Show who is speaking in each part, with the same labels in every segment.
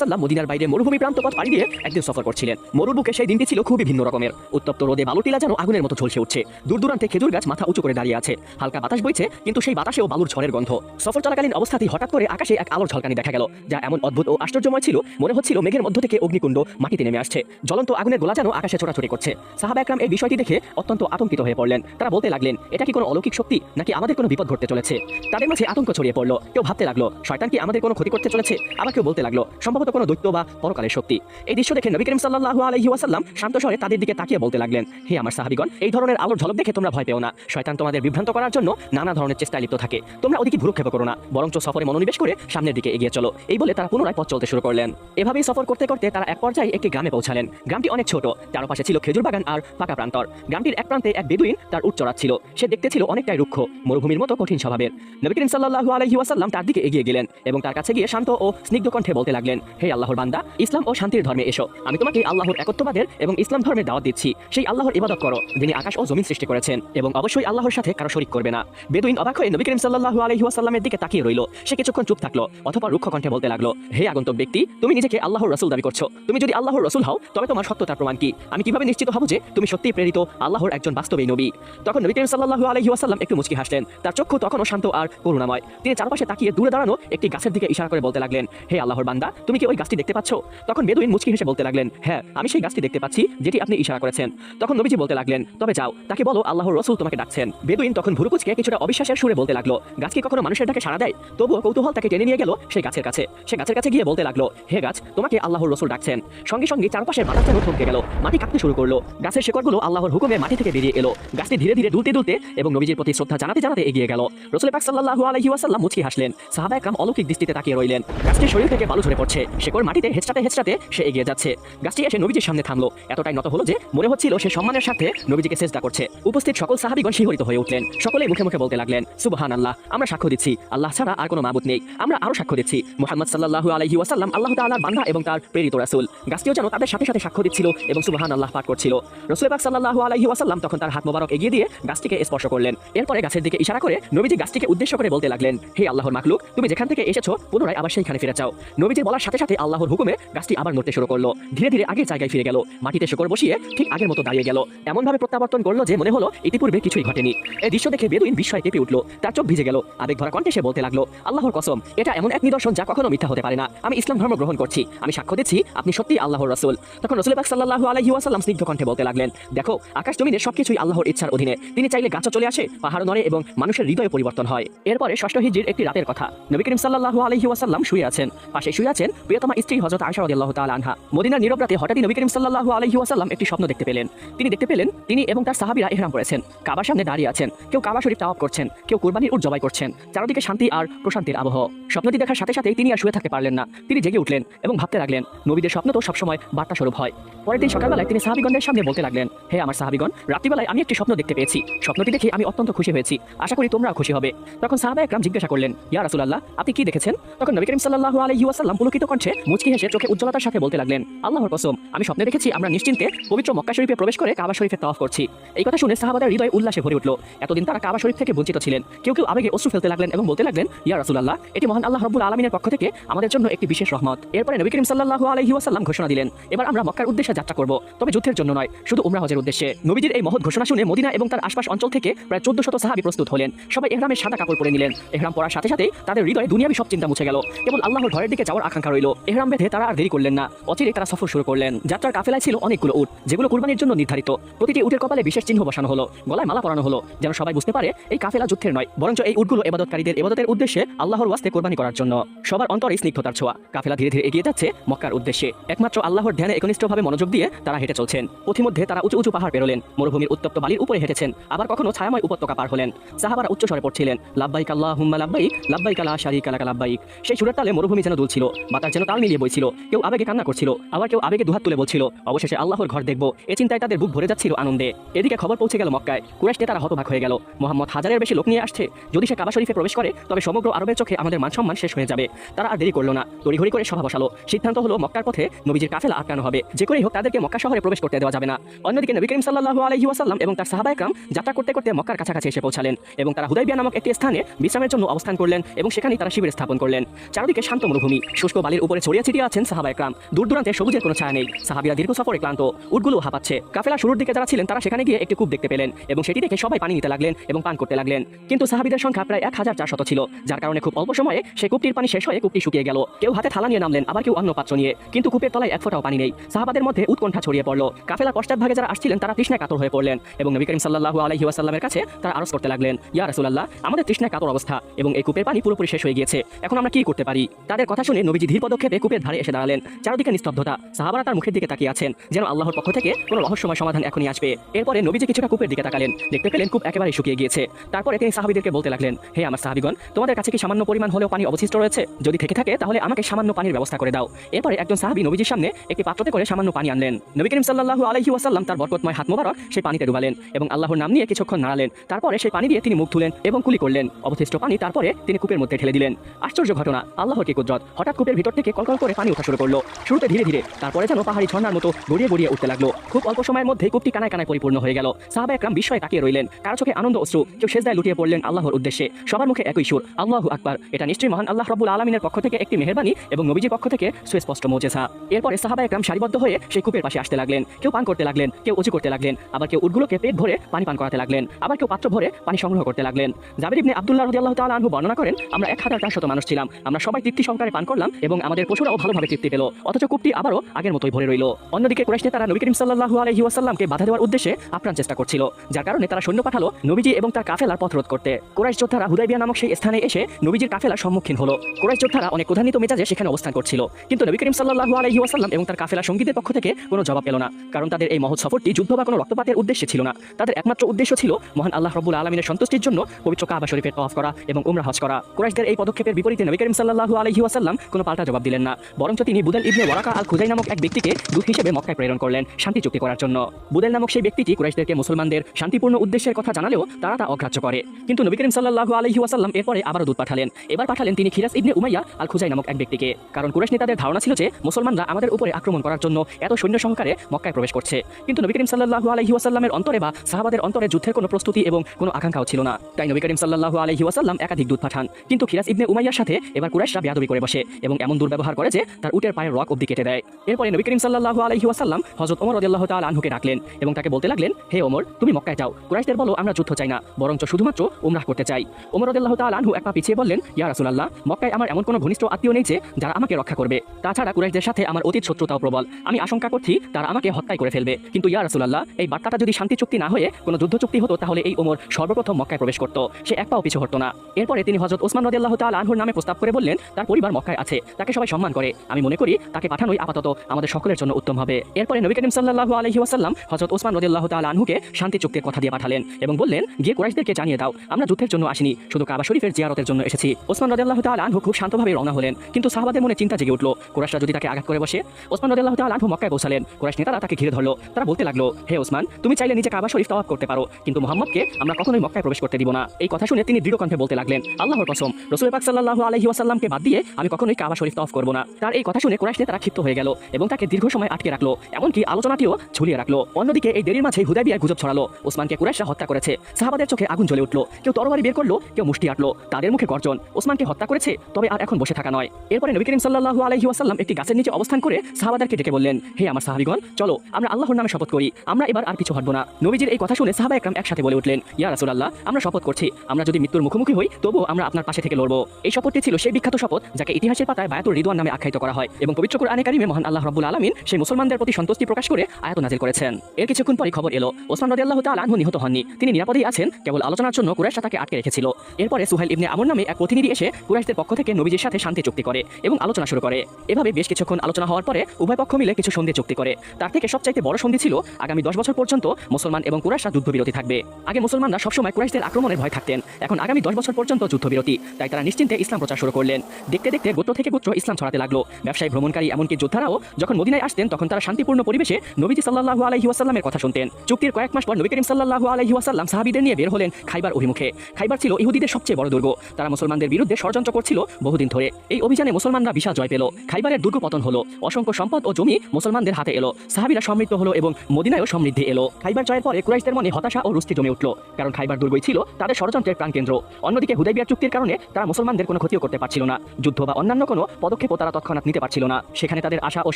Speaker 1: সাল্লাম মদিনার বাইরে মরুভূমি প্রান্ত পথ পাড়ি দিয়ে একদিন সফর করছিলেন। মরুর বুকে সেই দিনটি ছিল খুবই ভিন্ন রকমের। উত্তপ্ত রোদে বালু টিলা যেন আগুনের মতো ঝলসে উঠছে। দূর দূরান্তে খেজুর গাছ মাথা উঁচু করে দাঁড়িয়ে আছে। হালকা বাতাস বইছে, কিন্তু সেই বাতাসেও বালুর ঝড়ের গন্ধ। সফর চলাকালীন অবস্থাতেই হঠাৎ করে আকাশে এক আলোর ঝলকানি দেখা গেল, যা এমন অদ্ভুত ও আশ্চর্যময় ছিল, মনে হচ্ছিল মেঘের মধ্য থেকে অগ্নিকুণ্ড মাটিতে নেমে আসছে। জ্বলন্ত আগুনের গোলা যেন আকাশে ছোটাছুটি করছে। সাহাবা একরাম এই বিষয়টি দেখে অত্যন্ত আতঙ্কিত হয়ে পড়লেন। তারা বলতে লাগলেন, এটা কি কোনো অলৌকিক শক্তি, নাকি আমাদের কোনো বিপদ ঘটতে চলেছে? তাদের মাঝে আতঙ্ক ছড়িয়ে পড়ল। কেউ ভাবতে লাগল, শয়তান কি আমাদের কোনো ক্ষতি করতে চলেছে? আবার কেউ বলতে লাগল, সম্ভবত কোনো দৈত্য বা পরকালের শক্তি। এই দৃশ্য দেখে নবী করিম সাল্লাল্লাহু আলাইহি ওয়াসাল্লাম শান্ত স্বরে তাদের দিকে তাকিয়ে বলতে লাগলেন, হে আমার সাহাবিগণ, এই ধরনের আলোর ঝলক দেখে তোমরা ভয় পেও না। শয়তান তোমাদের বিভ্রান্ত করার জন্য নানা ধরনের চেষ্টায় লিপ্ত থাকে। তোমরা ওদিকে ভুরুক্ষেপ করো না, বরঞ্চ সফরে মনোনিবেশ করে সামনের দিকে এগিয়ে চলো। এই বলে তারা পুনরায় পথ চলতে শুরু করলেন। এভাবেই সফর করতে করতে তারা এক পর্যায়ে একটি গ্রামে পৌঁছালেন। গ্রামটি অনেক ছোট, চারপাশে ছিল খেজুর বাগান আর পাকা প্রান্তর। গ্রামটির এক প্রান্তে এক বেদুইন তার উট চড়াচ্ছিল সে দেখতে ছিল অনেকটাই রুক্ষ, মরুভূমির মতো কঠিন স্বভাবের। নবী করিম সাল্লাল্লাহু আলাইহি ওয়াসাল্লাম তার দিকে এগিয়ে গেলেন এবং তার কাছে গিয়ে শান্ত ও স্নিগ্ধ কণ্ঠে বলতে লাগলেন হে আল্লাহর বান্দা, ইসলাম ও শান্তির ধর্মে এসো। আমি তোমাকে আল্লাহর একত্ববাদের এবং ইসলাম ধর্মের দাওয়াত দিচ্ছি। সেই আল্লাহর ইবাদত করো, যিনি আকাশ ও জমিন সৃষ্টি করেছেন, এবং অবশ্যই আল্লাহর সাথে কারও শরীক করবে না। বেদুইন অবাক হয়ে নবী করিম সাল্লাল্লাহু আলাইহি ওয়াসাল্লামের দিকে তাকিয়ে রইল। সে কিছুক্ষণ চুপ থাকল, অথবা রুক্ষ কণ্ঠে বলতে লাগল, হে আগন্তক ব্যক্তি, তুমি নিজেকে আল্লাহর রসুল দাবি করছ। তুমি যদি আল্লাহর রসুল হও, তবে তোমার সত্যতার প্রমাণ কি? আমি কীভাবে নিশ্চিত হব যে তুমি সত্যি প্রেরিত, আল্লাহর একজন বাস্তবিক নবী? তখন নবী করিম সাল্লাল্লাহু আলাইহি ওয়াসাল্লাম একটু মুচকি হাসলেন। তার চক্ষু তখনও শান্ত আর করুণাময়। তিনি চারপাশে তাকিয়ে দূরে দাঁড়ানো একটি গাছের দিকে ইশারা করে বলতে লাগলেন, হে আল্লাহর বান্দা, তুমি কি ওই গাছটি দেখতে পাচ্ছ? তখন বেদুইন মুচকি হেসে বলতে লাগলেন হ্যাঁ আমি সেই গাছটি দেখতে পাচ্ছি, যেটি আপনি ইশারা করেছেন। তখন নবীজি বলতে লাগলেন, তবে যাও, তাকে বলো, আল্লাহর রসুল তোমাকে ডাকছেন। বেদুইন তখন ভুরুকুচকে কিছুটা অবিশ্বাসের সুরে বলতে লাগল গাছ কি কখনো মানুষের ডাকে সাড়া দেয়? তবুও কৌতূহল তাকে টেনে নিয়ে গেল সেই গাছের কাছে। সে গাছের কাছে গিয়ে বলতে লাগল, হে গাছ, তোমাকে আল্লাহর রসুল ডাকছেন। সঙ্গে সঙ্গে চারপাশের বাতাস যেন থমকে গেল, মাটি কাঁপতে শুরু করল। গাছের শেকড়গুলো আল্লাহর হুকুমে মাটি থেকে বেরিয়ে এলো। গাছটি ধীরে ধীরে দুলতে দুলতে এবং নবীজির প্রতি শ্রদ্ধা জানাতে জানাতে এগিয়ে গেল। রসুল পাক সাল্লাল্লাহু আলাইহি ওয়াসাল্লাম মুচকি হাসলেন। সাহাবা একরাম অলৌকিক দৃষ্টিতে তাকিয়ে রইলেন। গাছটির শরীর থেকে বালু ঝরে পড়ছে। শেকড় মাটিতে হেঁচড়াতে হেঁচড়াতে সে এগিয়ে যাচ্ছে। গাছটি এসে নবীজির সামনে থামলো। এতটাই নত হলো যে মনে হচ্ছিল সে সম্মানের সাথে নবীজিকে চেষ্টা করছে। উপস্থিত সকল সাহাবিগণ শিহরিত হয়ে উঠলেন। সকলেই মুখে মুখে বলতে লাগলেন সুবহান আল্লাহ আমরা সাক্ষ্য দিচ্ছি। আল্লাহ ছাড়া আর কোনো মাবুদ নেই। আমরা আরও সাক্ষ্য দিচ্ছি। মোহাম্মদ সাল্লাল্লাহু আলাইহি ওয়াসাল্লাম আল্লাহ তাআলার বান্দা এবং তার প্রেরিত রাসূল। গাছটিও যেন তাদের সাথে সাথে সাক্ষ্য দিচ্ছিল এবং সুবহান আল্লাহ পাঠ করছিল। রসুল পাক সাল্লাল্লাহু আলাইহি ওয়াসাল্লাম তখন তার হাত মোবারক এগিয়ে দিয়ে গাছটিকে স্পর্শ করলেন। এরপরে গাছের দিকে ইশারা করে নবীজি গাছটিকে উদ্দেশ্য করে বলতে লাগলেন, হে আল্লাহর মাখলুক, তুমি যেখান থেকে এসেছ পুনরায় আবার সেইখানে ফিরে চাও নবীজি বলার সাথে সাথে আল্লাহর হুকুমে গাছটি আবার নড়তে শুরু করল। ধীরে ধীরে আগের জায়গায় ফিরে গেল। মাটিতে শেকড় বসিয়ে ঠিক আগের মতো দাঁড়িয়ে গেল। এমনভাবে প্রত্যাবর্তন করল যে মনে হলো, ইতিপূর্বে কিছুই ঘটেনি। এই দৃশ্য দেখে বেদুইন বিস্ময় কেঁপে উঠল। তার চোখ ভিজে গেল। আবেগ ভরা কণ্ঠে সে বলতে লাগল, আল্লাহর কসম, এটা এমন এক নিদর্শন যা কখনো মিথ্যা হতে পারে না। আমি ইসলাম ধর্ম গ্রহণ করছি। আমি সাক্ষ্য দিচ্ছি, আপনি সত্যি আল্লাহর রসুল। তখন রসুল পাক সাল্লাল্লাহু আলাইহি ওয়াসাল্লাম স্নিগ্ধ কণ্ঠে বলতে লাগলেন, দেখো, আকাশ জমিনের সবকিছুই আল্লাহর ইচ্ছার অধীনে। তিনি চাইলে গাছও চলে আসে পাহাড় নড়ে এবং মানুষের হৃদয়ে পরিবর্তন হয়। এরপরে ষষ্ঠ হিজরির একটি রাতের কথা। নবী করিম সাল্লাল্লাহু আলাইহি ওয়াসাল্লাম শুয়ে আছেন। পাশে শুয়ে আছেন প্রিয়তমা স্ত্রী হযরত আয়েশা রাদিয়াল্লাহু তাআলা আনহা মদিনার নীরব রাতে হঠাৎই নবী করিম সাল্লাল্লাহু আলাইহি ওয়াসাল্লাম একটি স্বপ্ন দেখতে পেলেন। তিনি দেখতে পেলেন, তিনি এবং তার সাহাবীরা ইহরাম পড়েছেন কাবার সামনে দাঁড়িয়ে আছেন, কেউ কাবা শরীফ তাওয়াফ করছেন, কেউ কুরবানির উট জবাই করছেন। চারদিকে শান্তি আর প্রশান্তির আবহ। স্বপ্নটি দেখার সাথে সাথে তিনি আর শুয়ে থাকতে পারলেন না। তিনি জেগে উঠলেন এবং ভাবতে লাগলেন, নবীদের স্বপ্ন তো সবসময় বার্তা স্বরূপ হয়। পরের দিন সকালবেলায় তিনি সাহাবিগণের সামনে বলতে লাগলেন, হে আমার সাহাবিগণ, রাত্রিবেলায় আমি একটি স্বপ্ন দেখতে পেয়েছি। স্বপ্নটি দেখে আমি অত্যন্ত খুশি হয়েছি। আশা করি তোমরাও খুশি হবে। তখন সাহাবা একরাম জিজ্ঞাসা করলেন, ইয়া রাসূলুল্লাহ, আপনি কি দেখেছেন? তখন নবী করিম সাল্লাল্লাহু আলাইহি ওয়াসাল্লাম পুলকিত কণ্ঠে মুচকি হেসে চোখে উজ্জ্বলতার সাথে বলতে লাগলেন, আল্লাহর কসম, আমি স্বপ্নে দেখেছি আমরা নিশ্চিন্তে পবিত্র মক্কা শরীফে প্রবেশ করে কাবা শরীফে তাওয়াফ করছি। এই কথা শুনে সাহাবাদের হৃদয় উল্লাসে ভরে উঠল। এতদিন তারা কাবা শরীফ থেকে বঞ্চিত ছিলেন। কেউ কেউ আবেগে অশ্রু ফেলতে লাগলেন এবং বলতে লাগলেন, ইয়া রাসূলুল্লাহ, এটি মহান আল্লাহ রাব্বুল আলামিনের পক্ষ থেকে আমাদের জন্য একটি বিশেষ রহমত। এরপরে নবী করিম সাল্লাল্লাহু আলাইহি ওয়াসাল্লাম ঘোষণা দিলেন, এবার আমরা মক্কার উদ্দেশ্যে যাত্রা করব, তবে যুদ্ধের জন্য নয়, শুধু উমরা হজের উদ্দেশ্যে। নবীজির এই মহৎ ঘোষণা শুনে মদিনা এবং তার আশপাশ অঞ্চল থেকে প্রায় চোদ্দ শত সাহাবি প্রস্তুত হলেন। সবাই এহরামের সাদা কাপড় পরে নিলেন। এহরাম পরার সাথে সাথে তাদের হৃদয়ে দুনিয়াবি সব চিন্তা মুছে গেল। কেবল আল্লাহর ঘরের দিকে যাওয়ার আকাঙ্ক্ষা রইল। এহরাম বেঁধে তারা আর দেরি করলেন না। অচিরে তারা সফর শুরু করলেন। যাত্রার কাফেলায় ছিল অনেকগুলো উট, যেগুলো কুরবানির জন্য নির্ধারিত। প্রতিটি উটের কপালে বিশেষ চিহ্ন বসানো হলো। গলায় মালা পরানো হলো, যেন সবাই বুঝতে পারে এই কাফেলা যুদ্ধের নয়, বরঞ্চ এই উটগুলো এবাদতকারীদের এবাদতের উদ্দেশ্যে আল্লাহর ওয়াস্তে কোরবানি করার জন্য। সবার অন্তরে স্নিগ্ধতার ছোঁয়া। কাফেলা ধীরে ধীরে এগিয়ে যাচ্ছে মক্কার উদ্দেশ্যে। একমাত্র আল্লাহর ধ্যানে একনিষ্ঠভাবে মনোযোগ দিয়ে তারা হেঁটে চলছেন। পথিমধ্যে তারা উঁচু উঁচু পাহাড় পেরোলেন। মরুভূমির উত্তপ্ত বালির উপরে হেঁটেছেন। আবার কখনো ছায়াময় উপত্যকা পার হলেন। সাহাবারা উচ্চ স্বরে পড়ছিলেন, লাব্বাইক আল্লাহ হুম্মা লাব্বাইক লাব্বাইক আলা শারিক আলাকা লাব্বাইক। সেই সুরের তালে মরুভূমি যেন দুলছিল। বাতাস যেন তাল মিলিয়ে বইছিল। কেউ আবেগে কান্না করছিল, আবার কেউ আবেগে দুহাত তুলে বলছিল, অবশেষে আল্লাহর ঘর দেখব। এ চিন্তায় তাদের বুক ভরে যাচ্ছিল আনন্দে। এদিকে খবর পৌঁছে গেল মক্কায়। কুরেশ নেতারা হতবাক হয়ে গেল। মোহাম্মদ হাজারের বেশি লোক নিয়ে আসছে। যদি সে কাবা শরীফে প্রবেশ করে, তবে সমগ্র আরবের চোখে আমাদের মান সম্মান শেষ হয়ে যাবে। তারা আর দেরি করল না। তড়িঘড়ি করে সভা বসালো। সিদ্ধান্ত হলো, মক্কার পথে নবীজির কাফেলা আটকানো হবে। যে করেই হোক, তাদেরকে মক্কা শহরে প্রবেশ করতে দেওয়া যাবে না। অন্যদিকে নবী করিম সাল্লাল্লাহু আলাইহি ওয়াসাল্লাম এবং তার সাহাবা একরাম যাত্রা করতে করতে মক্কার কাছাকাছি এসে পৌঁছালেন এবং তারা হুদাইবিয়া নামক একটি স্থানে বিশ্রামের জন্য অবস্থান করলেন এবং সেখানেই তারা শিবির স্থাপন করলেন। চারদিকে শান্ত মরুভূমি, শুষ্ক বালির উপরে ছড়িয়ে ছিটিয়ে আছেন সাহাবা একরাম। দূর দূরান্তে সবুজের কোনো ছায়া নেই। সাহাবিরা দীর্ঘ সফরে ক্লান্ত, উটগুলো হাঁপাচ্ছে। কাফেলা শুরুর দিকে যারা ছিলেন, তারা সেখানে গিয়ে একটি কূপ দেখতে পেলেন এবং সেটি দেখে সবাই পানি নিতে লাগলেন এবং পান করতে লাগলেন। কিন্তু সাহাবিদের সংখ্যা প্রায় এক হাজার চারশত ছিল, যার কারণে খুব অল্প সময়ে সেই কূপটির পানি শেষ হয়ে কূপটি শুকিয়ে গেল। কেউ হাতে থালা নিয়ে নামলেন, আবার কেউ অন্য পাত্র নিয়ে। কিন্তু কূপের তলায় এক ফোঁটাও পানি নেই। সাহাবাদের মধ্যে উৎকণ্ঠা ছড়িয়ে পড়ল। কাফেলা পশ্চাৎ ভাগে যারা আসছিলেন, তারা তৃষ্ণায় কাতর হয়ে পড়লেন এবং নবী করিম সাল্লাহু আলহি ওয়াসাল্লামের কাছে তারা আরজ করতে লাগলেন, ইয়া রাসুল্লাহ আমাদের তৃষ্ণায় কাতর অবস্থা এবং এই কূপের পানি পুরোপুরি শেষ হয়ে গিয়েছে। এখন আমরা কি করতে পারি? তাদের কথা শুনে নবীজি ধীর পদক্ষেপে কূপের ধারে এসে দাঁড়ালেন। চারদিকে নিস্তব্ধতা। সাহাবারা তার মুখের দিকে তাকিয়ে আছেন, যেন আল্লাহর পক্ষ থেকে কোনো রহস্যময় সমাধান এখনই আসবে। এরপরে নবীজি কিছুটা কূপের দিকে তাকালেন। দেখতে পেলেন কূপ একেবারে শুকিয়ে গিয়েছে। তারপরে তিনি সাহাবিদেরকে বলতে লাগলেন, হে আমার সাহাবিগণ, তোমাদের কাছে কি সামান্য পরিমাণ হলেও পানি অবশিষ্ট রয়েছে? যদি থেকে থাকে, তাহলে আমাকে সামান্য পানির ব্যবস্থা করে দাও। এরপরে একজন সাহাবি নবীজির সামনে একটি পাত্রতে করে সামান্য পানি আনলেন। নবী করিম সাল্লাহু আলহি ওয়াসাল্লাম তার বরকতময় হাত মোবারক সেই পানিতে ডুবালেন এবং আল্লাহর নাম নিয়ে কিছুক্ষণ নাড়ালেন। তারপরে সেই পানি দিয়ে তিনি মুখ ধুলেন এবং কুলি করলেন। অবশিষ্ট পানি তারপরে তিনি কূপের মধ্যে ঠেলে দিলেন। আশ্চর্য ঘটনা, আল্লাহর কি কুদরত? হঠাৎ কূপের ভিতর থেকে কলকল করে পানি ওঠা শুরু করল। শুরুতে ধীরে ধীরে, তারপরে যেন পাহাড়ি ঝর্ণার মতো গড়িয়ে গড়িয়ে উঠতে লাগল। খুব অল্প সময়ের মধ্যে কূপটি কানায় কানায় পরিপূর্ণ হয়ে গেল। সাহাবা একরাম বিস্ময়ে তাকিয়ে রইলেন। কারও চোখে আনন্দ, অশ্রু, কেউ শেষদায় লুটিয়ে পড়লেন আল্লাহর উদ্দেশ্যে। সবার মুখে একই সুর, আল্লাহু আকবার। এটা নিশ্চয়ই মহান আল্লাহ রব্বুল আলমিনের পক্ষ থেকে একটি মেহরবানি এবং নবীজির পক্ষ থেকে সুস্পষ্ট মোজেসা এরপরে সাহাবা একরাম সারিবদ্ধ হয়ে সেই কূপের পাশে আসতে লাগলেন। কেউ পান করতে লাগলেন, কেউ উঁচু করতে লাগলেন, আবার কেউ উটগুলোকে পেট ভরে পানি পান করাতে লাগলেন, আবার কেউ পাত্র ভরে পানি সংগ্রহ করতে লাগলেন। জাবির ইবনে আব্দুল্লাহ রাদিয়াল্লাহু তাআলা আনহু বর্ণনা করেন, আমরা এক হাজার চারশত মানুষ ছিলাম। আমরা সবাই তৃপ্তি সহকারে পান করলাম এবং আমাদের পশুরাও ভালোভাবে তৃপ্তি পেল। অথচ কূপটি আবারও আগের মতোই ভরে রইল। অন্যদিকে কুরাইশে তারা নবী করিম সাল্লাল্লাহু আলাইহি ওয়াসাল্লামকে বাধা দেওয়ার উদ্দেশ্যে আপ্রাণ চেষ্টা করছিল, যার কারণে তারা সৈন্য পাঠালো নবীজি এবং তার কাফেলার পথ রোধ করতে। কুরাইশ যোদ্ধারা হুদাইবিয়া নামক সেই স্থানে এসে নবীজির কাফেলার সম্মুখীন হলো। কুরাইশ যোদ্ধারা অনেক ক্রোধান্বিত মেজাজে সেখানে অবস্থান করছিল। কিন্তু নবী করিম সাল্লাল্লাহু আলাইহি ওয়াসাল্লাম এবং তার কাফেলা সঙ্গীদের পক্ষ থেকে কোনো জবাব পেল না, কারণ তাদের এই মহৎ সফরটি যুদ্ধ বা কোনো রক্তপাতের উদ্দেশ্যে ছিল না। তাদের একমাত্র উদ্দেশ্য ছিল মহান আল্লাহ রব্বুল আলমিনের সন্তুষ্টির জন্য পবিত্র কাবা শরীফের তফ করা এবং উমরা হজ করা। কুরাইশদের এই পদক্ষেপের বিপরীতে নবী করিম সাল্লাল্লাহু আলাইহি ওয়াসাল্লাম কোনো পাল্টা জবাব দিলেন না। বরঞ্চ তিনি বুদাল ইবনে ওয়ারাকা আল খুজাই নামক এক ব্যক্তিকে দূত হিসেবে মক্কায় প্রেরণ করলেন শান্তি চুক্তি করার জন্য। বুদেল নামক সেই ব্যক্তিটি কুরাইশদেরকে মুসলমানদের শান্তিপূর্ণ উদ্দেশ্যের কথা জানালেও তারা তা অগ্রাহ্য করে। কিন্তু নবী করিম সাল্লাল্লাহু আলাইহি ওয়াসাল্লাম এরপরে আবারও দূত পাঠালেন। এবার পাঠালেন তিনি খিরাস ইবনে উমাইয়া আল খুজাই নামক এক ব্যক্তিকে। কারণ কুরাইশ নেতাদের ধারণা ছিল যে, মুসলমানরা আমাদের উপরে আক্রমণ করার জন্য এত সৈন্য সহকারে মক্কায় প্রবেশ করছে। কিন্তু নবী করিম সাল্লাল্লাহু আলাইহি ওয়াসাল্লামের অন্তরে বা সাহাবাদের অন্তরে যুদ্ধের কোনো প্রস্তুতি এবং কোনো আকাঙ্ক্ষাও ছিল না। তাই নবী করিম সাল্লাল্লাহু আলাইহি ওয়াসাল্লাম একাধিক দূত পাঠান। কিন্তু খিরাস ইবনে উমাইয়ার সাথে এবার কুরাইশরা বেয়াদবি করে বসে এবং এমন দুর্ব্যবহার করে যে তার উটের পায়ের রক অব্দি কেটে দেয়। এরপরে নবী করিম সাল্লাল্লাহু আলাইহি ওয়াসাল্লাম হযরত ওমর রাদিয়াল্লাহু তাআলা আনহুকে ডাকলেন এবং তাকে বলতে লাগলেন, হে ওমর, তুমি মক্কায় যাও। কুরাইশদের বলো, আমরা যুদ্ধ চাই না, বরঞ্চ শুধুমাত্র উমরাহ করতে চাই। ওমর রাদিয়াল্লাহু তাআলা আনহু এক পা পিছিয়ে বললেন, ইয়া রাসূলুল্লাহ, মক্কায় আমার এমন কোনো ঘনিষ্ঠ আত্মীয় নেই যে যারা আমাকে রক্ষা করবে। তাছাড়া কুরাইশদের সাথে আমার অতীত শত্রুতাও প্রবল। আমি আশঙ্কা করছি তারা আমাকে হত্যাই করে ফেলবে। কিন্তু ইয়া রাসূলুল্লাহ, এই বার্তাটা যদি শান্তি চুক্তি না হয়ে কোনো যুদ্ধ চুক্তি হতো, তাহলে এই ওমর সর্বপ্রথম মক্কায় প্রবেশ করত। সে এক পাও পিছু হতো না। এরপরে তিনি হযরত ওসমান রাদিয়াল্লাহু তাআলা আনহুর নামে প্রস্তাব করে বললেন, তার পরিবার মক্কায় আছে। তাকে সম্মান করে। আমি মনে করি তাকে পাঠানোই আপাতত আমাদের সকলের জন্য উত্তম হবে। এরপরে নবী করিম সাল্লাল্লাহু আলাইহি ওয়াসাল্লাম হযরত ওসমান রাদিয়াল্লাহু তাআলা আনহুকে শান্তি চুক্তির কথা দিয়ে পাঠালেন এবং বললেন, গিয়ে কুরাইশদেরকে জানিয়ে দাও, আমরা যুদ্ধের জন্য আসিনি, শুধু কাবা শরীফের জিয়ারতের জন্য এসেছি। ওসমান রাদিয়াল্লাহু তাআলা আনহু খুব শান্তভাবে রওনা হলেন, কিন্তু সাহাবাদের মনে চিন্তা জেগে উঠল, কুরাইশরা যদি তাকে আঘাত করে বসে? ওসমান রাদিয়াল্লাহু তাআলা আনহু মক্কায় পৌঁছালেন। কুরাইশ নেতারা তাকে ঘিরে ধরলো। তারা বলতে লাগল, হে ওসমান, তুমি চাইলে নিজে কাবা শরীফ তওয়াফ করতে পারো, কিন্তু মোহাম্মদকে আমরা কখনোই মক্কায় প্রবেশ করতে দিব না। এই কথা শুনে তিনি দৃঢ় কণ্ঠে বলতে লাগলেন, আল্লাহর কসম, রসুল পাক সাল্লাল্লাহু আলাইহি ওয়াসাল্লামকে বাদ দিয়ে আমি কখনোই কাবা শরীফ তওয়াফ করব না। তার এই কথা শুনে কুরাইশ তারা ক্ষিপ্ত হয়ে গেল এবং তাকে দীর্ঘ সময় আটকে রাখল এমনকি আলোচনাটিও ঝুলিয়ে রাখল। অন্যদিকে এই দেরির মাঝে হুদাইবিয়ার গুজব ছড়ালো। ওসমানকে কুরাইশরা হত্যা করেছে। সাহাবাদের চোখে আগুন জ্বলে উঠল। কেউ তরবারি বের করল, কেউ মুষ্টি আটলো। তাদের মুখে গর্জন, ওসমানকে হত্যা করেছে? তবে আর এখন বসে থাকা নয়। এরপরে নবী করিম সাল্লাল্লাহু আলাইহি ওয়াসাল্লাম একটি গাছের নিচে অবস্থান করে সাহাবাদেরকে ডেকে বললেন, হে আমার সাহাবিগণ, চলো, আমরা আল্লাহর নামে শপথ করি। আমরা এবার আর পিছু হটবো না। নবীজির এই কথা শুনে সাহাবা একরাম একসাথে বলে উঠলেন, ইয়া রাসূলুল্লাহ, আমরা শপথ করছি। আমরা যদি মৃত্যুর মুখোমুখি হই, তবুও আমরা আপনার পাশে থেকে লড়বো। এই শপথটি ছিল সেই বিখ্যাত শপথ যাকে ইতিহাসের পাতায় বায়াতুর রিদওয়ান নামে আখ্যায়িত করা হয় এবং পবিত্র কোরআনে কারিমে মহান আল্লাহ রাব্বুল আলামিন সেই মুসলমানদের প্রতি সন্তুষ্টি প্রকাশ করে আয়াত নাজিল করেছেন। এর কিছুক্ষণ পরে খবর এলো, ওসমান রাদিয়াল্লাহু তাআলা আনহু নিহত হননি। তিনি নিরাপদেই আছেন, কেবল আলোচনার জন্য কুরাইশরা তাকে আটকে রেখেছিল। এরপরে সুহাইল ইবনে আমর নামে এক প্রতিনিধি এসে কুরাইশদের পক্ষ থেকে নবীজির সাথে শান্তি চুক্তি করে এবং আলোচনা শুরু করে। এভাবে বেশ কিছুক্ষণ আলোচনা হওয়ার পরে উভয় পক্ষ মিলে কিছু সন্ধি চুক্তি করে। তার থেকে সবচাইতে বড় সন্ধি ছিল, আগামী দশ বছর পর্যন্ত মুসলমান এবং কুরাইশরা যুদ্ধবিরতি থাকবে। আগে মুসলমানরা সবসময় কুরাইশদের আক্রমণের ভয় থাকতেন, এখন আগামী দশ বছর পর্যন্ত যুদ্ধবিরতি। তাই তারা নিশ্চিন্তে ইসলাম প্রচার শুরু করলেন। দেখতে দেখতে গোত্র থেকে গোত্র ইসলাম ছড়াতে লাগল। ব্যবসায়ী ভ্রমণকারী এমনকি যোদ্ধারাও যখন মদিনায় আসতেন, তখন তারা শান্তিপূর্ণ পরিবেশে নবীজি সাল্লাল্লাহু আলাইহি ওয়াসাল্লামের কথা শুনতেন। চুক্তির কয়েক মাস পর নবী করিম সাল্লাল্লাহু আলাইহি ওয়াসাল্লাম সাহাবীদের নিয়ে বের হলেন খাইবার অভিমুখে। খাইবার ছিল ইহুদিদের সবচেয়ে বড় দুর্গ। তারা মুসলমানদের বিরুদ্ধে ষড়যন্ত্র করছিল বহুদিন ধরে। এই অভিযানে মুসলমানরা বিশাল জয় পেল। খাইবারের দুর্গ পতন হলো। অসংখ্য সম্পদ ও জমি মুসলমানদের হাতে এলো। সাহাবীরা সমৃদ্ধ হলো এবং মদিনায়ও সমৃদ্ধি এলো। খাইবার জয়ের পরে কুরাইশদের মনে হতাশা ও রুস্তি জমে উঠল। কারণ খাইবার দুর্গই ছিল তাদের ষড়যন্ত্রের প্রাণকেন্দ্র। অন্যদিকে হুদাইবিয়ার চুক্তির কারণে তারা মুসলমানদের কোনো ক্ষতিও করতে পারছিল না। যুদ্ধ বা অন্যান্য কোনো পদ পদক্ষেপও তারা তৎক্ষণাৎ নিতে পারছিল না। সেখানে তাদের আশা ও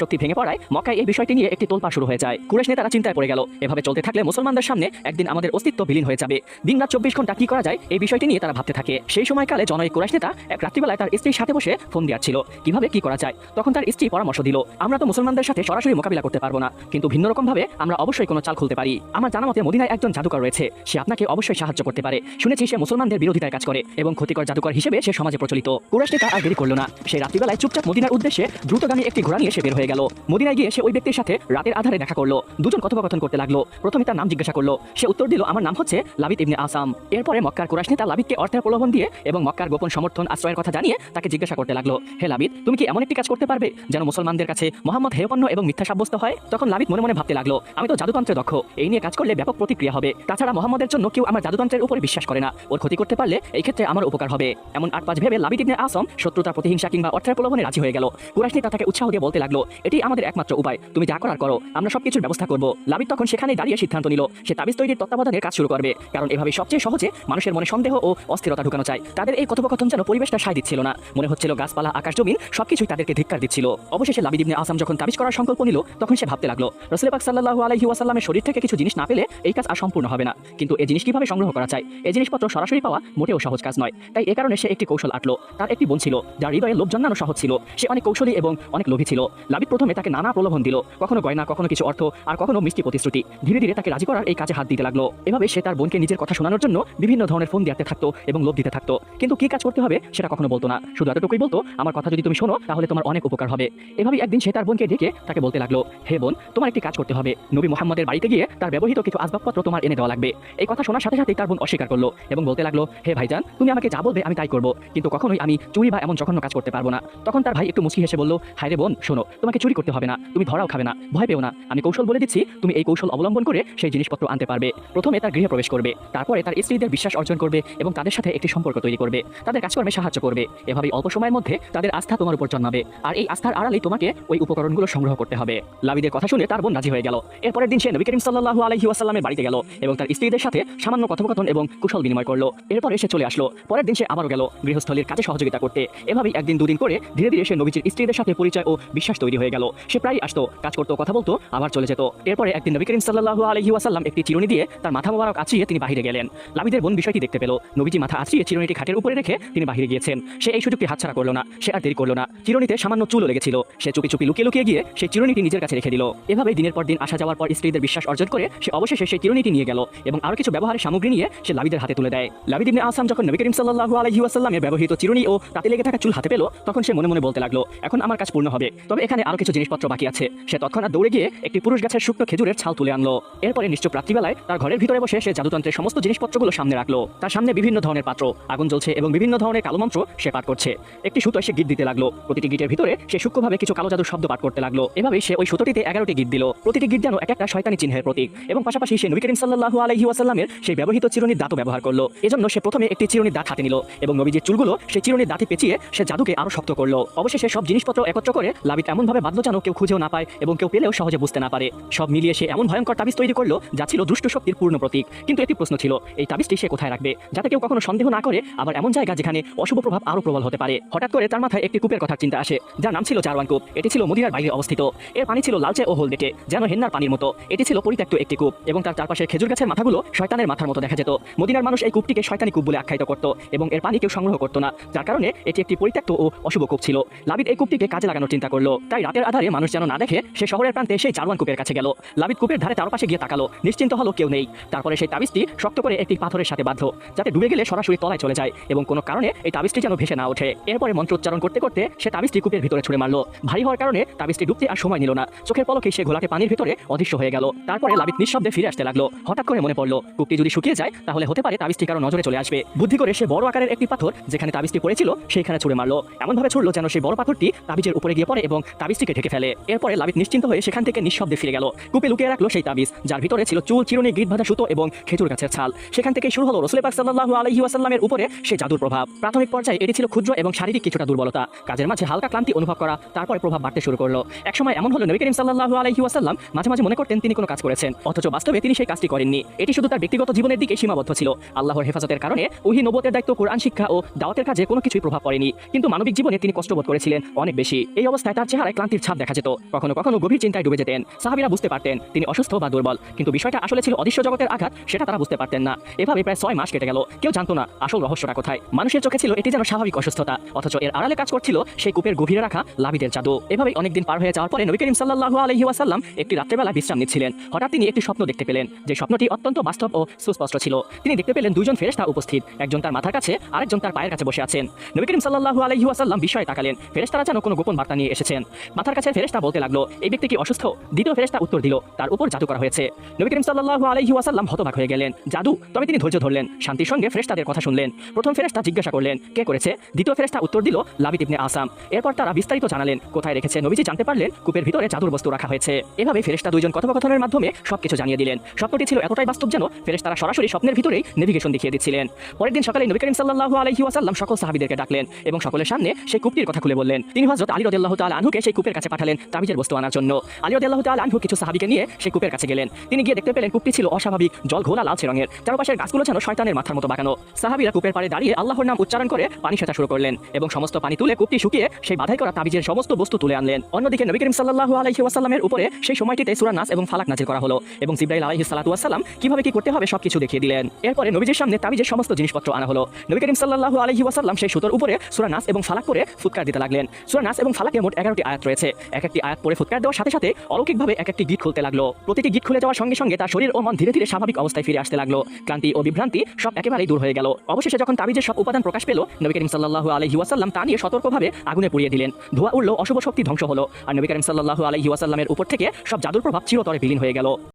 Speaker 1: শক্তি ভেঙে পড়ায় মক্কায় এই বিষয়টি নিয়ে একটি তোলপা শুরু হয়ে যায়। কুরেশ নেতারা চিন্তায় পড়ে গেল, এভাবে চলতে থাকলে মুসলমানদের সামনে একদিন আমাদের অস্তিত্ব বিলীন হয়ে যাবে। দিন রাত চব্বিশ ঘণ্টা কি করা যায়, এই বিষয়টি নিয়ে তারা ভাবতে থাকে। সেই সময়কালে জনৈক কুরাইশ নেতা এক রাত্রিবেলায় তার স্ত্রীর সাথে বসে ফোন দিয়াচ্ছিল কীভাবে কি করা যায়? তখন তার স্ত্রী পরামর্শ দিল, আমরা তো মুসলমানদের সাথে সরাসরি মোকাবিলা করতে পারব না, কিন্তু ভিন্ন রকম ভাবে আমরা অবশ্যই কোনো চাল খুলতে পারি। আমার জানা মতে মদিনায় একজন জাদুকর রয়েছে, সে আপনাকে অবশ্যই সাহায্য করতে পারে। শুনেছি সে মুসলমানদের বিরোধিতায় কাজ করে এবং ক্ষতিকর জাদুকর হিসেবে সে সমাজে প্রচলিত। কুরাইশ নেতা আর দেরি করল না। সে রাত্রিবেলায় চুপচাপ মদিনার উদ্দেশ্যে দ্রুতগামী একটি ঘোড়া নিয়ে সে বের হয়ে গেল। মদিনায় গিয়ে সে ওই ব্যক্তির সাথে রাতের আধারে দেখা করল। দুজন কথোপকথন করতে লাগল। প্রথমে তার নাম জিজ্ঞাসা করল। সে উত্তর দিল, আমার নাম হচ্ছে লাবিদ ইবনে আসাম। এরপরে মক্কার কুরাইশ নেতা লাবিদকে অর্থের প্রলোভন দিয়ে এবং মক্কার গোপন সমর্থন আশ্রয়ের কথা জানিয়ে তাকে জিজ্ঞাসা করতে লাগল, হে লাবিদ, তুমি কি এমন একটি কাজ করতে পারবে যেন মুসলমানদের কাছে মোহাম্মদ হেয়পন্ন এবং মিথ্যা সাব্যস্ত হয়? তখন লাবিদ মনে মনে ভাবতে লাগল, আমি তো জাদুতন্ত্রে দক্ষ, এই নিয়ে কাজ করলে ব্যাপক প্রতিক্রিয়া হবে। তাছাড়া মোহাম্মদের জন্য কেউ আমার জাদুতন্ত্রের উপরে বিশ্বাস করে না। ওর ক্ষতি করতে পারলে এই ক্ষেত্রে আমার উপকার হবে। এমন আট পাঁচ ভেবে লাবিদ ইবনে আসম শত্রুতার প্রতিহিংসা কিংবা অর্থের প্রলোভনে রাজি হয়ে গেল। কুরাইশ নেতা তাকে উৎসাহ দিয়ে বলতে লাগল, এটি আমাদের একমাত্র উপায়। তুমি যা করার করো, আমরা সবকিছুর ব্যবস্থা করব। লাবিদ তখন সেখানে দাঁড়িয়ে সিদ্ধান্ত নিল, সে তাবিজ তৈরির তত্ত্বাবধানের কাজ শুরু করবে, কারণ এভাবে সবচেয়ে সহজে মানুষের মনে সন্দেহ ও অস্থিরতা ঢুকানো চায় তাদের এই কথোপকথন যেন পরিবেশটা সায় দিচ্ছিল না। মনে হচ্ছিল গাছপালা, আকাশ জমিন, সবকিছুই তাদেরকে ধিক্কার দিচ্ছিল। অবশেষে লাবিদ ইবনে আসাম যখন তাবিজ করার সংকল্প নিল, তখন সে ভাবতে লাগল রসুল পাক সাল্লাল্লাহু আলাইহি ওয়াসাল্লামের শরীর থেকে কিছু জিনিস না পেলে এই কাজ আর সম্পূর্ণ হবে না। কিন্তু এই জিনিস কীভাবে সংগ্রহ করা যায় এই জিনিসপত্র সরাসরি পাওয়া মোটেও সহজ কাজ নয়। তাই এ কারণে সে একটি কৌশল আটলো। তার একটি বোন ছিল, যার হৃদয়ে লোভ জন্মানো সহজ সে অনেক কৌশলী এবং অনেক লোভী ছিল। লাবিদ প্রথমে তাকে নানা প্রলোভন দিল। কখনো গয়না, কখনো কিছু অর্থ, আর কখনো মিষ্টি প্রতিশ্রুতি। ধীরে ধীরে তাকে রাজি করার এই কাজে হাত দিতে লাগল। এভাবে সে তার বোনকে নিজের কথা শোনানোর জন্য বিভিন্ন ধরনের ফোন দিতে থাকতো এবং লোভ দিতে থাকতো। কিন্তু কি কাজ করতে হবে সেটা কখনো বলতো না। শুধু এতটুকুই বলতো, আমার কথা যদি তুমি শোনো, তাহলে তোমার অনেক উপকার হবে। এভাবেই একদিন সে তার বোনকে ডেকে তাকে বলতে লাগল, হে বোন, তোমার একটি কাজ করতে হবে। নবী মোহাম্মদের বাড়িতে গিয়ে তার ব্যবহৃত কিছু আসবাবপত্র তোমার এনে দেওয়া লাগবে। এই কথা শোনার সাথে সাথেই তার বোন অস্বীকার করল এবং বলতে লাগল, হে ভাইজান, তুমি আমাকে যা বলবে আমি তাই করব। কিন্তু কখনোই আমি চুরি বা এমন জঘন্য কাজ করতে পারব না। তখন তার ভাই একটু মুচকি হেসে বলল, হায় রে বোন, শোনো, তোমাকে চুরি করতে হবে না, তুমি ধরাও খাবে না, ভয় পেও না। আমি কৌশল বলে দিচ্ছি, তুমি এই কৌশল অবলম্বন করে সেই জিনিসপত্র আনতে পারবে। প্রথমে তার গৃহে প্রবেশ করবে, তারপরে তার স্ত্রীদের বিশ্বাস অর্জন করবে এবং তাদের সাথে একটি সম্পর্ক তৈরি করবে। তাদের কাজকর্মে সাহায্য করবে। এভাবেই অল্প সময়ের মধ্যে তাদের আস্থা তোমার উপর জন্মাবে। আর এই আস্থার আড়ালেই তোমাকে ওই উপকরণগুলো সংগ্রহ করতে হবে। লাবিদের কথা শুনে তার বোন রাজি হয়ে গেল। এরপরের দিন সে নবী করিম সাল্লাহু আলহি ওয়াসাল্লামের বাড়িতে গেল এবং তার স্ত্রীদের সাথে সামান্য কথোপকথন এবং কুশল বিনিময় করল। এরপরে সে চলে আসলো। পরের দিন সে আবারও গেল। গৃহস্থলীর কাজে সহযোগিতা করতে। এভাবেই একদিন দুদিন করে ধীরে ধীরে সে নবীজির স্ত্রীদের সাথে পরিচয় ও বিশ্বাস তৈরি হয়ে গেল। সে প্রায় আসতো, কাজ করতো, কথা বলতো, আবার চলে যেত। এরপরে একদিন নবী করিম সাল্লাহু আলহি একটি চিরুনি দিয়ে তার মাথা মোবারক আছিয়ে তিনি বাহিরে গেলেন। লাবিদের বোন বিষয়টি দেখতে পেল। নবীজি মাথা আছিয়ে চিরুনিটি খাটের উপরে রেখে তিনি বাহিরে গিয়েছেন। সে এই সুযোগটি হাতছাড়া করল না, সে আর দেরি করল না। চিরুনিতে সামান্য চুলও লেগেছিল। সে চুপি চুপি লুকিয়ে লুকিয়ে গিয়ে সেই চিরুনিটি নিজের কাছে রেখে দিল। এভাবে দিনের পর দিন আসা যাওয়ার পর স্ত্রীদের বিশ্বাস অর্জন করে সে অবশেষে সেই চিরুনিটি নিয়ে গেল এবং আরও কিছু ব্যবহারের সামগ্রী নিয়ে সে লাবিদের হাতে তুলে দেয়। লাবিদ আসাম যখন নবী করিম সাল্লাল্লাহু আলাইহি ওয়াসাল্লামের ব্যবহৃত চিরুনি ও তাতে লেগে থাকা চুল হাতে পেল, তখন সে মনে মনে মনে বলতে লাগল, এখন আমার কাজ পূর্ণ হবে। তবে এখানে আরও কিছু জিনিসপত্র বাকি আছে। সে তৎক্ষণাৎ দৌড়ে গিয়ে একটি পুরুষ গাছের শুকনো খেজুরের ছাল তুলে আনলো। এরপরে নিশ্চয় রাত্রিবেলায় তার ঘরের ভিতরে বসে সে জাদুতন্ত্রের সমস্ত জিনিসপত্রগুলো সামনে রাখল। তার সামনে বিভিন্ন ধরনের পাত্র, আগুন জ্বলছে এবং বিভিন্ন ধরনের কালো মন্ত্র সে পাঠ করছে। একটি সুতো সে গীত দিতে লাগল। প্রতিটি গীতের ভিতরে সে সূক্ষ্মভাবে কিছু কালো জাদুর শব্দ পাঠ করতে লাগল। এভাবেই সে ওই সুতোটিতে এগারোটি গীত দিল। প্রতিটি গীত যেন এক একটা শয়তানি চিহ্নের প্রতীক এবং পাশাপাশি সে নবী করিম সাল্লাহু আলহি ওয়াসাল্লামের সেই ব্যবহৃত চিরুনির দাঁতও ব্যবহার করল। এজন্য সে প্রথমে একটি চিরুনির দাঁত হাতে নিল এবং নবীজির চুলগুলো সেই চিরুনির দাঁতে পেঁচিয়ে সে জাদুকে আরও শক্ত করল। অবশেষে সব জিনিসপত্র একত্র করে লাবিত এমনভাবে বাঁধলো যেন কেউ খুঁজেও না পায় এবং কেউ পেলেও সহজে বুঝতে না পারে। সব মিলিয়ে সে এমন ভয়ঙ্কর তাবিজ তৈরি করল, যা ছিল দুষ্ট শক্তির পূর্ণ প্রতীক। কিন্তু একটি প্রশ্ন ছিল, এই তাবিজটি সে কোথায় রাখবে? যাতে কেউ কখনো সন্দেহ না করে, আবার এমন জায়গা যেখানে অশুভ প্রভাব আরও প্রবল হতে পারে। হঠাৎ করে তার মাথায় একটি কূপের কথার চিন্তা আসে, যার নাম ছিল চারওয়ান কূপ। এটি ছিল মদিনার বাইরে অবস্থিত। এর পানি ছিল লালচে ও হলদেটে, যেন হেন্নার পানির মতো। এটি ছিল পরিত্যক্ত একটি কূপ এবং তার চারপাশে খেজুর গাছের মাথাগুলো শয়তানের মাথার মতো দেখা যেত। মদিনার মানুষ এই কূপটিকে শয়তানি কূপ বলে আখ্যায়িত করত এবং এর পানি কেউ সংগ্রহ করতো না। যার কারণে এটি একটি পরিত্যক্ত ও অশুভ কূপ ছিল। লাবিদ এই কূপটিকে কাজে লাগানোর চিন্তা করল। তাই রাতের আধারে মানুষ যেন না দেখে, সে শহরের প্রান্তে সেই চারওয়ান কূপের কাছে গেল। লাবিদ কূপের ধারে তার পাশে গিয়ে তাকালো। নিশ্চিন্ত হলো কেউ নেই। তারপরে সেই তাবিজটি শক্ত করে একটি পাথরের সাথে বাধ্য যাতে ডুবে গেলে সরাসরি তলায় চলে যায় এবং কোনো কারণে এই তাবিজটি যেন ভেসে না ওঠে। এরপরে মন্ত্র উচ্চারণ করতে করতে সে তাবিজটি কূপের ভিতরে ছুড়ে মারলো। ভারী হওয়ার কারণে তাবিজটি ডুবতে আর সময় নিল না। চোখের পলকে সে ঘোলাটে পানির ভিতরে অদৃশ্য হয়ে গেল। তারপরে লাবিদ নিঃশব্দে ফিরে আসতে লাগল। হঠাৎ করে মনে পড়ল, কূপটি যদি শুকিয়ে যায়, তাহলে হতে পারে তাবিজটি কারও নজরে চলে আসবে। বুদ্ধি করে সে বড় আকারের একটি পাথর যেখানে তাবিজটি পড়েছিল, সেইখানে ছুড়ে মারলো। এমনভাবে ছুড়লো যেন সেই বড় পাথরটি তাবিজের উপরে গিয়ে পড়ে এবং তাবিজটিকে ঢেকে ফেলে। এরপরে লাবিদ নিশ্চিন্ত হয়ে সেখান থেকে নিঃশব্দে ফিরে গেল। কূপে লুকিয়ে রাখল সেই তাবিজ, যার ভিতরে ছিল চুল, চিরুনি, গিট বাঁধা সুতো এবং খেজুর গাছের ছাল। সেখান থেকে শুরু হলো রসুল পাক সাল্লাহু আলহি ওয়াসাল্লামের উপরে সে জাদুর প্রভাব। প্রাথমিক পর্যায়ে এটি ছিল ক্ষুদ্র এবং শারীরিক কিছুটা দুর্বলতা। কাজের মাঝে হালকা ক্লান্তি অনুভব করা, তারপরে প্রভাব বাড়তে শুরু করল। একসময় এমন হলো, নবী করিম সাল্লাহু আলহি ওয়াসাল্লাম মাঝে মাঝে মনে করতেন তিনি কোনো কাজ করেছেন, অথচ বাস্তবে তিনি সেই কাজটি করেননি। এটি শুধু তার ব্যক্তিগত জীবনের দিকে সীমাবদ্ধ ছিল। আল্লাহর হেফাজতের কারণে ওহি নবতের দায়িত্ব, কোরআন, শিক্ষা ও দাওয়াতের কাজে কোনো কিছুই প্রভাব পড়েনি। কিন্তু মানবিক জীবনে তিনি কষ্ট বোধ করেছিলেন অনেক বেশি। এই অবস্থায় তার চেহারায় ক্লান্তির ছাপ দেখা যেত। কখনো কখনো গভীর চিন্তায় ডুবে যেতেন। সাহাবিরা বুঝতে পারতেন, তিনি অসুস্থ বা দুর্বল। কিন্তু বিষয়টা আসলে ছিল অদৃশ্য জগতের আঘাত, সেটা তারা বুঝতে পারতেন না। এভাবে প্রায় ছয় মাস কেটে গেল। কেউ জানতো না আসল রহস্যটা কোথায়। মানুষের চোখে ছিল এটি যেন স্বাভাবিক অসুস্থতা। অথচ এর আড়ালে কাজ করছিল সেই কূপের গভীরে রাখা লাভিদের জাদু। এভাবে অনেকদিন পার হয়ে যাওয়ার পরে নবী করিম আলাইহি ওয়াসাল্লাম একটি রাত্রেবেলা বিশ্রাম নিচ্ছিলেন। হঠাৎ তিনি একটি স্বপ্ন দেখতে পেলেন, যে স্বপ্নটি অত্যন্ত বাস্তব ও সুস্পষ্ট ছিল। তিনি দেখতে পেলেন দুজন ফেরেশতা উপস্থিত। একজন তার মাথার কাছে, আরেকজন তার পায়ের কাছে বসে আছেন। নবী করিম সাল্লাল্লাহু আলাইহি ওয়াসাল্লাম বিস্ময়ে তাকালেন ফেরেশতারা যেন কোনো গোপন বার্তা নিয়ে এসেছেন। মাথার কাছে ফেরেশতা বলতে লাগল, এই ব্যক্তি কি অসুস্থ? দ্বিতীয় ফেরেশতা উত্তর দিল, তার উপর জাদু করা হয়েছে। নবী করিম সাল্লাল্লাহু আলাইহি ওয়াসাল্লাম হতবাক হয়ে গেলেন। জাদু? তবে তিনি ধৈর্য ধরলেন, শান্তির সঙ্গে ফেরেশতাদের কথা শুনলেন। প্রথম ফেরেশতা জিজ্ঞাসা করলেন, কে করেছে? দ্বিতীয় ফেরেশতা উত্তর দিল লাবিত ইবনে আসাম। এরপর তারা বিস্তারিত জানালেন, কোথায় রেখেছে? নবীজি জানতে পারলেন, কূপের ভিতরে জাদুর বস্তু রাখা হয়েছে। এভাবে ফেরেশতা দুইজন কথোপকথনের মাধ্যমে সবকিছু জানিয়ে দিলেন। স্বপ্নটি ছিল এতটাই বাস্তব যেন ফেরেশতারা সরাসরি স্বপ্নের ভিতরেই নেভিগেশন দেখিয়ে দিচ্ছিলেন। পরের দিন সকালে নবী করিম সাল্লাল্লাহু আলাইহি ওয়াসাল্লাম সকল সাহাবীদেরকে ডাকলেন এবং সকলের সামনে সেই কূপটির কথা খুলে বললেন, তিনি হযরত আলী রাদিয়াল্লাহু তাআলা আনহুকে সেই কূপের কাছে পাঠালেন তাবিজের বস্তু আনার জন্য। আলী রাদিয়াল্লাহু তাআলা আনহু কিছু সাহাবীকে নিয়ে সেই কূপের কাছে গেলেন। তিনি গিয়ে দেখতে পেলেন কূপটি ছিল অস্বাভাবিক, জল ঘোলা লালচে রঙের। চারপাশের গাছগুলো যেন শয়তানের মাথার মতো বাঁকানো। সাহাবীরা কূপের পাড়ে দাঁড়িয়ে আল্লাহর নাম উচ্চারণ করে পানি সেচা শুরু করলেন এবং সমস্ত পানি তুলে কূপটি শুকিয়ে সেই বাধাই করা তাবিজের সমস্ত বস্তু তুলে আনলেন। অন্যদিকে নবী করিম সাল্লাল্লাহু আলাইহি ওয়াসাল্লামের উপরে সেই সময়টিতে সূরা নাস এবং ফালাক নাজিল করা হলো এবং জিব্রাইল আলাইহিস সালাতু ওয়াসসালাম কীভাবে কি করতে হবে সবকিছু দেখিয়ে দিলেন। এরপরে নবীজির সামনে তাবিজের সমস্ত জিনিসপত্র আনা হলো। নবী করিম সাল্লাল্লাহু আলাইহি ওয়াসাল্লাম সেই সুতোর উপরে সূরা নাস এবং ফালাক করে ফুৎকার দিতে লাগলেন। সূরা নাস এবং ফালাকে মোট এগারোটি আয়াত রয়েছে। এক একটি আয়াত পরে ফুৎকার দেওয়ার সাথে সাথে অলৌকিকভাবে এক একটি গীত খুলতে লাগল। প্রতিটি গীত খুলে যাওয়ার সঙ্গে সঙ্গে তার শরীর ও মন ধীরে ধীরে স্বাভাবিক অবস্থায় ফিরে আসতে লাগল। ক্লান্তি ও বিভ্রান্তি সব একেবারেই দূর হয়ে গেল। অবশেষে যখন তাবিজের সব উপাদান প্রকাশ পেল, নবী করিম সাল্লাল্লাহু আলাইহি ওয়াসাল্লাম তা নিয়ে সতর্কভাবে আগুনে পুড়িয়ে দিলেন। ধোঁয়া উঠল, অশুভ শক্তি ধ্বংস হলো। আর নবী করিম সাল্লাল্লাহু আলাইহি ওয়াসাল্লামের উপর থেকে সব জাদুর প্রভাব চিরতরে বিলীন হয়ে গেল।